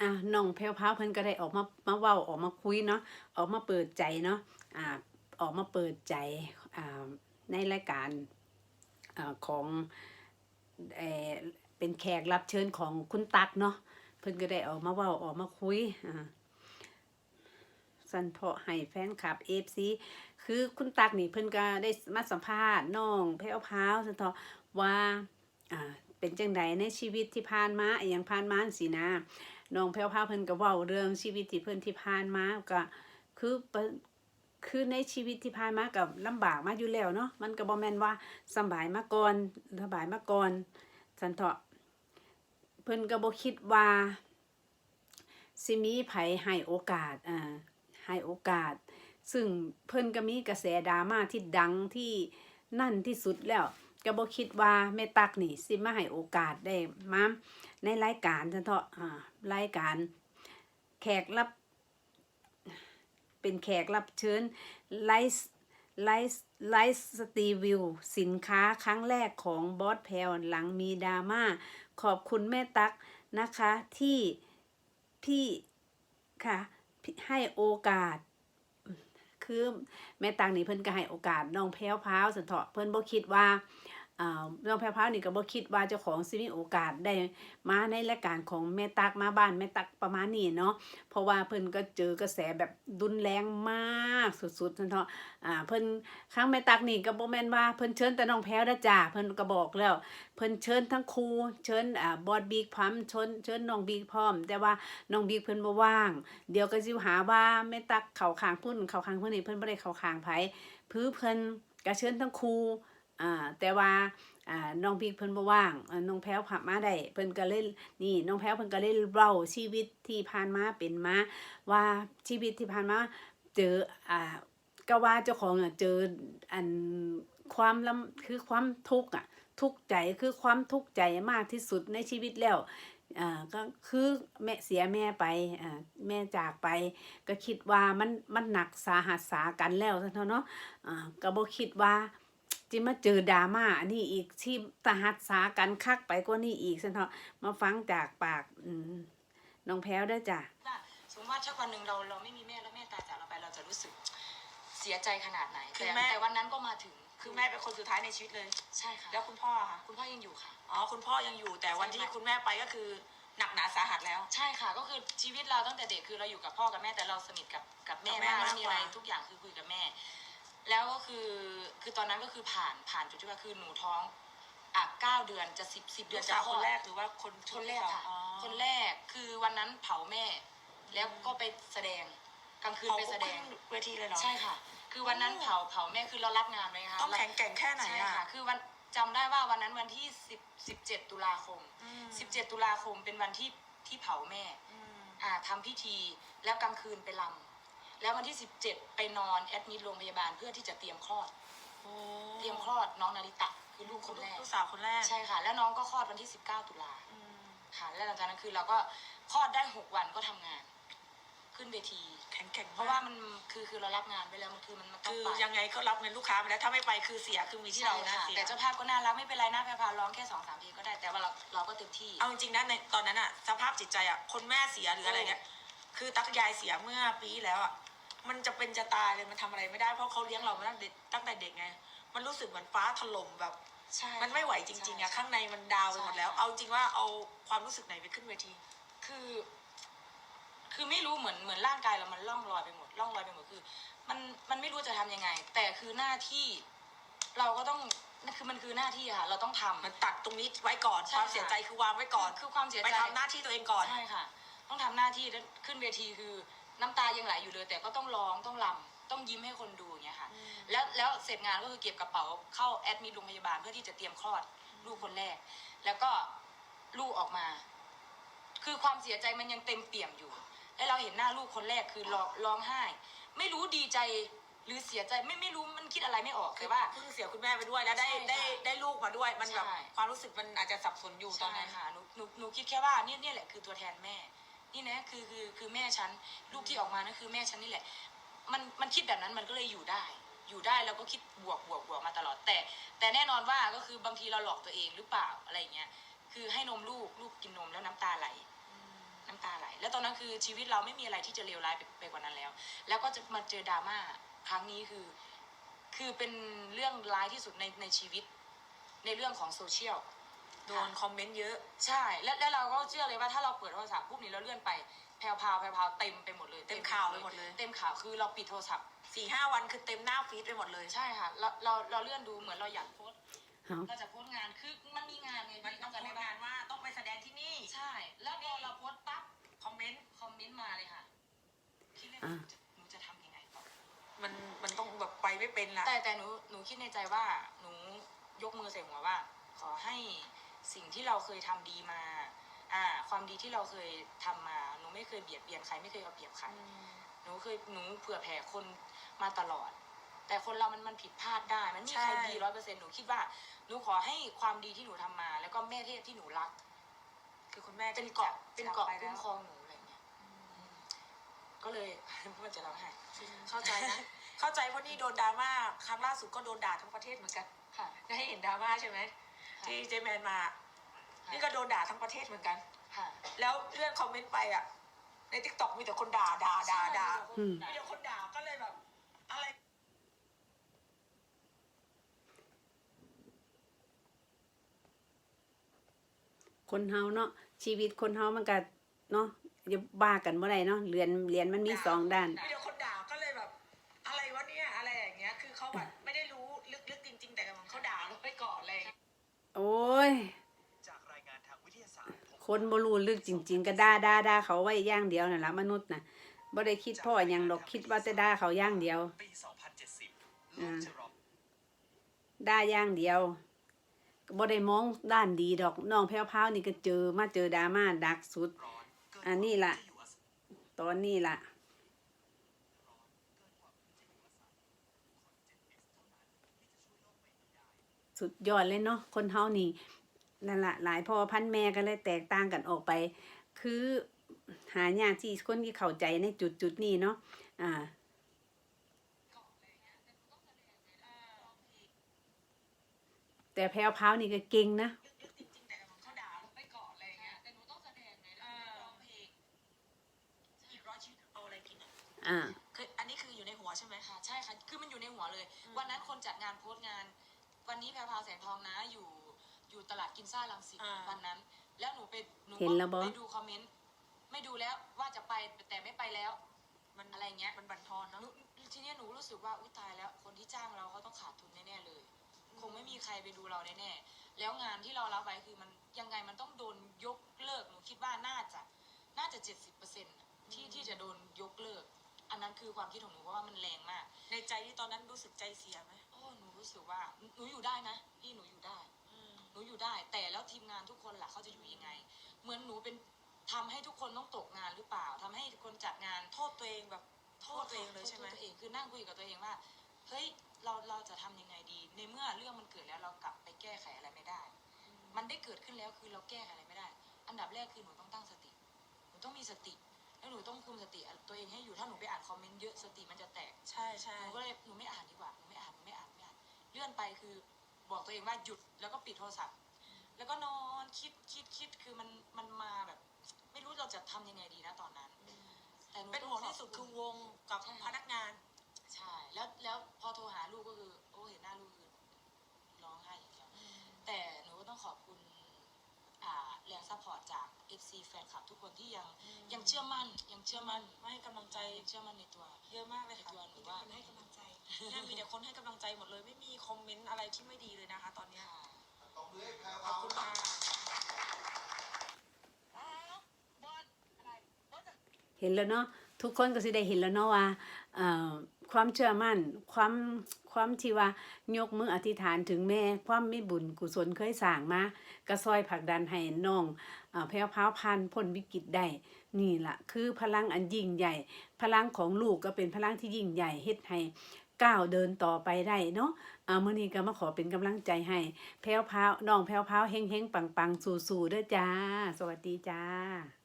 อ่าน้องแพรวพาวเพิ่นก็ได้ออกมามาเว้าออกมาคุยเนาะออกมาเปิดใจเนาะอ่าออกมาเปิดใจอ่าในรายการอ่าของเอเป็นแขกรับเชิญของคุณตักเนาะเพิ่นก็ได้ออกมาเว้าออกมาคุยอ่าสันเพาะให้แฟนคลับ FC คือคุณตักนี่เพิ่นก็ได้มาสัมภาษณ์น้องแพรวพาวสันเถาะว่าอ่าเป็นจังใดในชีวิตที่ผ่านมาอย่างผ่านมาสินะ น้องแพรวพาเพิ่นก็เว้าเรื่องชีวิตที่เพิ่นที่ผ่านมาก็คือเป็นคือในชีวิตที่ผ่านมากับลำบากมาอยู่แล้วเนาะมันก็บ่แม่นว่าสบายมาก่อนสบายมาก่อนสันเถาะเพิ่นก็บ่คิดว่าสิมีไผให้โอกาสอ่าให้โอกาส ซึ่งเพิ่นก็มีกระแสดราม่าที่ดังที่นั่นที่สุดแล้ว ก็บ่คิดว่าแม่ตักนี่สิมาให้โอกาสได้มาในรายการจันเถาะอ่ารายการแขกรับ เป็นแขกรับเชิญไลฟ์ไลฟ์ไลฟ์สตรีวิวสินค้าครั้งแรกของบอสแพลหลังมีดราม่าขอบคุณแม่ตักนะคะที่พี่ค่ะให้โอกาส คือแม่ตังนี่เพิ่นก็ให้โอกาสน้องแพ้วพราวสันเถาะเพิ่นบ่คิดว่า น้องแพรวพาวนี่ก็บ่คิดว่าเจ้าของสิมีโอกาสได้มาในรายการของแม่ตักมาบ้านแม่ตักประมาณนี้เนาะเพราะว่าเพิ่นก็เจอกระแสแบบรุนแรงมากสุดๆสันเถาะอ่าเพิ่นครั้งแม่ตักนี่ก็บ่แม่นว่าเพิ่นเชิญแต่น้องแพรวเด้อจ้าเพิ่นก็บอกแล้ว เพิ่นเชิญทั้งครูเชิญอ่าบอดบิ๊กพร้อมเชิญเชิญน้องบิ๊กพร้อม แต่ว่าน้องบิ๊กเพิ่นบ่ว่าง เดี๋ยวก็สิหาว่าแม่ตักเข้าข้างพุ่นเข้าข้างเพิ่นนี่เพิ่นบ่ได้เข้าข้างไผพื้เพิ่นก็เชิญทั้งครู อ่าแต่ว่าอ่าน้องบิ๊กเพิ่นบ่ว่างน้องแพ้วผับมาได้เพิ่นก็เลยนี่น้องแพ้วเพิ่นก็เลยเล่าชีวิตที่ผ่านมาเป็นมาว่าชีวิตที่ผ่านมาเจออ่าก็ว่าเจ้าของอะเจออันความลำคือความทุกข์อะทุกข์ใจคือความทุกข์ใจมากที่สุดในชีวิตแล้วอ่าก็คือแม่เสียแม่ไปอ่าแม่จากไป ก็คิดว่ามันมันหนักสาหัสสากันแล้วเท่าเนาะอ่าก็บ่คิดว่า จิมาเจอดราม่าอันนี้อีกที่สาหัสสากันคักไปกว่านี้อีกซะเนาะมาฟังจากปากอืมน้องแพ้วได้อจ้ะว่าสมมติว่าถ้าวันหนึ่งเราเราไม่มีแม่แล้วแม่ตายจากเราไปเราจะรู้สึกเสียใจขนาดไหนคือแต่แม่แต่วันนั้นก็มาถึง คือแม่เป็นคนสุดท้ายในชีวิตเลย ใช่ค่ะ แล้วคุณพ่อค่ะคุณพ่อยังอยู่ค่ะอ๋อคุณพ่อยังอยู่แต่วันที่ใช่ค่ะคุณแม่ไปก็คือหนักหนาสาหัสแล้ว ใช่ค่ะ ก็คือชีวิตเราตั้งแต่เด็กคือเราอยู่กับพ่อกับแม่แต่เราสนิทกับกับแม่กับแม่มากมากมีอะไรกว่าทุกอย่างคือคุยกับแม่ แล้วก็คือคือตอนนั้นก็คือผ่านผ่านจุดที่ว่าคือหนูท้องอะเก้าเดือนจะสิบสิบเดืเดืออนนจะจากคลคอด นแรกหรือว่าคนคนแรกค่ะ อ๋อ คนแรกคือวันนั้นเผาแม่ แล้วก็ไปแสดงกลางคืนเขาไปแสดงขึ้นเวทีเลยเหรอ ใช่ค่ะ คือวันนั้นเผาเผาแม่คือเรารับงานไว้ค่ะต้องแข็งแกร่งแค่ไหนใช่อะ ค่ะ คือวันจำได้ว่าวันนั้นวันที่สิบสิบเจ็ดตุลาคมอืม สิบเจ็ดตุลาคมเป็นวันที่ที่เผาแม่ อืม อ่าทำพิธีแล้วกลางคืนไปลำ แล้ววันที่สิบเจ็ดไปนอนแอดมิดโรงพยาบาลเพื่อที่จะเตรียมคลอด โอ้เตรียมคลอดน้องนาริตะคือลูกคนแรก ลูกสาวคนแรกใช่ค่ะ แล้วน้องก็คลอดวันที่สิบเก้าตุลาอืมค่ะ แล้วหลังจากนั้นคือเราก็คลอดได้หกวันก็ทำงาน ขึ้นเวที แข็งแกร่งเพราะว่ามันคือคือเรารับงานไปแล้วมันคือมันมันต้องคือไปยังไงก็รับเงินลูกค้าไปแล้วถ้าไม่ไปคือเสียคือมีที่เรานะใช่ค่ะเสีย แต่เจ้าภาพก็น่ารักไม่เป็นไรนะแพรพาร้องแค่สองสามเพลงก็ได้แต่ว่าเราเราก็เต็มที่ เอาจริงๆนะในตอนนั้นอะสภาพจิตใจอะคนแม่เสียหรืออะไรเนี่ยคือตักยายเสียเมื่อปีที่แล้วอะ มันจะเป็นจะตายเลยมันทำอะไรไม่ได้เพราะเขาเลี้ยงเรามาตั้งแต่เด็กตั้งแต่เด็กไง มันรู้สึกเหมือนฟ้าถล่มแบบใช่มันไม่ไหวจริงๆอะใช่ข้างในมันดาวไปหมดแล้วใช่เอาจริงว่าเอาความรู้สึกไหนไปขึ้นเวที คือ คือไม่รู้เหมือนเหมือนร่างกายเรามันล่องลอยไปหมดล่องลอยไปหมดคือ มันมันไม่รู้จะทำยังไง แต่คือหน้าที่เราก็ต้องนั่นคือมันคือหน้าที่ค่ะ เราต้องทำมันตัดตรงนี้ไว้ก่อนใช่ความค่ะเสียใจคือวางไว้ก่อน คือความเสียไปใจทำหน้าที่ตัวเองก่อนใช่ค่ะ ต้องทำหน้าที่แล้วขึ้นเวทีคือ น้ำตายังไหลอยู่เลย แต่ก็ต้องร้องต้องรำต้องยิ้มให้คนดูอย่างเงี้ยค่ะอืมแล้วแล้วเสร็จงานก็คือเก็บกระเป๋าเข้าแอดมิดโรงพยาบาลเพื่อที่จะเตรียมคลอดลูกคนแรก แล้วก็ลูกออกมา คือความเสียใจมันยังเต็มเปี่ยมอยู่ แล้วเราเห็นหน้าลูกคนแรกคือร้องร้องไห้ ไม่รู้ดีใจหรือเสียใจไม่ไม่รู้มันคิดอะไรไม่ออกแต่ว่าเพิ่งเสียคุณแม่ไปด้วยแล้วได้ใช่ค่ะได้ได้ลูกมาด้วย มันแบบใช่ความรู้สึกมันอาจจะสับสนอยู่ตอนใช่นั้นค่ะหนูหนูหนูคิดแค่ว่านี่เนี่ยแหละคือตัวแทนแม่ นี่นะคือคือคือแม่ฉันลูกที่ออกมานั่นคือแม่ฉันนี่แหละ มันมันคิดแบบนั้นมันก็เลยอยู่ได้ อยู่ได้แล้วก็คิดบวกบวกบวกมาตลอดแต่ แต่แน่นอนว่าก็คือบางทีเราหลอกตัวเองหรือเปล่าอะไรเงี้ยคือให้นมลูกลูกกินนมแล้วน้ำตาไหลน้ำตาไหล แล้วตอนนั้นคือชีวิตเราไม่มีอะไรที่จะเลวร้ายไปไปกว่านั้นแล้ว แล้วก็จะมาเจอดราม่าครั้งนี้คือ คือเป็นเรื่องร้ายที่สุดในในชีวิต ในเรื่องของโซเชียล โดนคอมเมนต์เยอะ ใช่ แล้วแล้วเราก็เชื่อเลยว่าถ้าเราเปิดโทรศัพท์ปุ๊บนี้เราเลื่อนไปแพรวพราวแพรวพราวเต็มไปหมดเลยเต็มข่าวไปหมดเลย เต็มข่าวคือเราปิดโทรศัพท์สี่ห้าวันคือเต็มหน้าฟีดไปหมดเลยใช่ค่ะเราเราเราเลื่อนดูเหมือนเราอยากโพสต์เอาเราจะโพสต์งานคือมันมีงานไงมันพี่ต้องเข้าใจโพไหมสต์งานว่าต้องไปแสดงที่นี่ ใช่ แล้วพอเราโพสต์ปั๊บคอมเมนต์คอมเมนต์มาเลยค่ะคิดเลยอ่าหนูจะทำยังไงต่อมันมันต้องแบบไปไม่เป็นละแต่แต่หนูหนูคิดในใจว่าหนูยกมือใส่หัวว่า ขอให้ สิ่งที่เราเคยทำดีมาอ่าความดีที่เราเคยทำมาหนูไม่เคยเบียดเบียนใครไม่เคยเอาเปรียบใครหนูเคยหนูเผื่อแผ่คนมาตลอด แต่คนเรามันมันผิดพลาดได้มันไม่มีใครใช่ดีร้อยเปอร์เซ็นต์หนูคิดว่าหนูขอให้ความดีที่หนูทำมา แล้วก็แม่เทพที่หนูรัก คือคุณแม่เป็นที่เกาะจเป็นเกาะจากไปคุ้มแล้วครองหนูอะไรเงี้ยก็เลยมันจะร้องไห้เข้าใจนะเข้าใจเพราะนี่โดนดราม่าครั้งล่าสุดก็โดนด่าทั้งประเทศเหมือนกันค่ะได้เห็นดราม่าใช่ไหมที่เจแมนมา นี่ก็โดนด่าทั้งประเทศเหมือนกัน ค่ะแล้วเลื่อนคอมเมนต์ไปอะ ในทิกตอกมีแต่คนด่าด่าด่าด่าอืม มีแต่คนด่าก็เลยแบบ อะไรคนเฮาเนาะชีวิตคนเฮามันก็เนาะอย่าบ้ากันบ่ได้เนาะเรียนเรียนมันมีสองด้าน มีแต่คนด่าก็เลยแบบ อะไรวะเนี่ยอะไรอย่างเงี้ย คือเขาแบบไม่ได้รู้ลึกๆจริง ๆ แต่เขาด่าลงไปก่อนอะไรอย่างเลย โอ้ย คนบ่รู้ลึกจริง ๆ ก็ด่าด่าด่าเขาไว้อย่างเดียวนั่นละมนุษย์น่ะบ่ได้คิดพ่อหยังดอกคิดว่าแต่ด่าเขาอย่างเดียวปี2070โลอ่ากจะรอบด่าอย่างเดียวก็บ่ได้มองด้านดีดอกน้องแพ้วๆนี่ก็เจอมาเจอดราม่าดักสุดร้อนเกินอันนี้ล่ะที่อยู่อาศัยตอนนี้ล่ะร้อนเกินกว่าที่จะอยู่อาศัยคน 7S เท่านั้นที่จะช่วยโลกใบนี้ได้สุดยอดเลยเนาะคนเฮานี่ นั่นละหลายพ่อพันแม่ก็เลยแตกต่างกันออกไป คือหายากที่คนที่เข้าใจในจุดจุดๆนี้เนาะอ่าแต่แพรวพาวนี่ก็เก่งนะแต่เขาด่าไปก่อนอะไรอย่างเงี้ยแต่หนูต้องแสดงไงลองเพลงอีกร้อยชีวิตเอาอะไรกินอะอ่าคืออันนี้คืออยู่ในหัวใช่ไหมคะใช่ค่ะคือมันอยู่ในหัวเลย วันนั้นคนจัดงานโพสต์งาน วันนี้แพรวพาวแสงทองนะอยู่ อยู่ตลาดกินซ่าลังสิตวันนั้น แล้วหนูไปหนูเห็นแล้วบ่ ไปดูคอมเมนต์ไม่ดูแล้วว่าจะไปแต่ไม่ไปแล้ว มันอะไรเงี้ย มันบั่นทอนเนาะ หนูทีเนี้ยหนูรู้สึกว่าอุ้ยตายแล้ว คนที่จ้างเราเขาต้องขาดทุนแน่ๆเลย คงไม่มีใครไปดูเราแน่ๆแล้วงานที่เรารับไว้คือมันยังไงมันต้องโดนยกเลิกหนูคิดว่าน่าจะน่าจะเจ็ดสิบเปอร์เซ็นต์ที่ที่จะโดนยกเลิก อันนั้นคือความคิดของหนูเพราะว่ามันแรงมาก ในใจที่ตอนนั้นรู้สึกใจเสียไหม โอ้หนูรู้สึกว่าหนูหนูอยู่ได้นะพี่หนูอยู่ได้ หนูอยู่ได้ แต่แล้วทีมงานทุกคนล่ะเขาจะอยู่ยังไง เหมือนหนูเป็นทำให้ทุกคนต้องตกงานหรือเปล่าทำให้คนจัดงานโทษตัวเองแบบโทษตัวเองเลยใช่ไหมโทษตัวเองคือนั่งคุยกับตัวเองว่าเฮ้ยเราเราจะทำยังไงดี ในเมื่อเรื่องมันเกิดแล้วเรากลับไปแก้ไขอะไรไม่ได้ มันได้เกิดขึ้นแล้วคือเราแก้ไขอะไรไม่ได้ อันดับแรกคือหนูต้องตั้งสติ หนูต้องมีสติ แล้วหนูต้องคุมสติตัวเองให้อยู่ ถ้าหนูไปอ่านคอมเมนต์เยอะสติมันจะแตก ใช่ใช่หนูก็เลยหนูไม่อ่านดีกว่า หนูไม่อ่านหนูไม่อ่านไม่อ่าน เลื่อนไปคือ บอกตัวเองว่าหยุดแล้วก็ปิดโทรศัพท์ แล้วก็นอนคิดคิดคิดคือมันมันมาแบบ ไม่รู้เราจะทำยังไงดีนะตอนนั้น แต่หนูเป็นต้องห่วงขบที่สุดณคือวงกับใช่พนักงาน ใช่ แล้วแล้วพอโทรหาลูกก็คือโอ้เห็นหน้าลูกคือร้องไห้อย่างเดียวแต่หนูก็ต้องขอบคุณอ่าแรงซัพพอร์ตจาก FC แฟนคลับทุกคนที่ยังอืมยังเชื่อมั่นยังเชื่อมั่นมาให้กำลังใจยังเชื่อมั่นในตัว เยอะมากเลยค่ะในตัวหนูมีแต่ว่าคนให้กำลังใจ เนี่ยมีแต่คนให้กำลังใจหมดเลย ไม่มีคอมเมนต์อะไรที่ไม่ดีเลยนะคะ ตอนเนี้ยค่ะขอบคุณค่ะเห็นแล้วเนาะทุกคนก็สิได้เห็นแล้วเนาะว่าเอ่อความเชื่อมั่นความความที่ว่ายกมืออธิษฐานถึงแม่ความมีบุญกุศลเคยสร้างมากระซอยผลักดันให้น้องเอ่อแพรวพราวพันพ้นวิกฤตได้นี่ล่ะคือพลังอันยิ่งใหญ่ พลังของลูกก็เป็นพลังที่ยิ่งใหญ่เฮ็ดให้ ก้าวเดินต่อไปได้เนาะอ่ามื้อนี้ก็มาขอเป็นกำลังใจให้ แพ้วพาวน้องแพ้วพาวเฮงๆปังๆ สู้ๆเด้อจ้า สวัสดีจ้า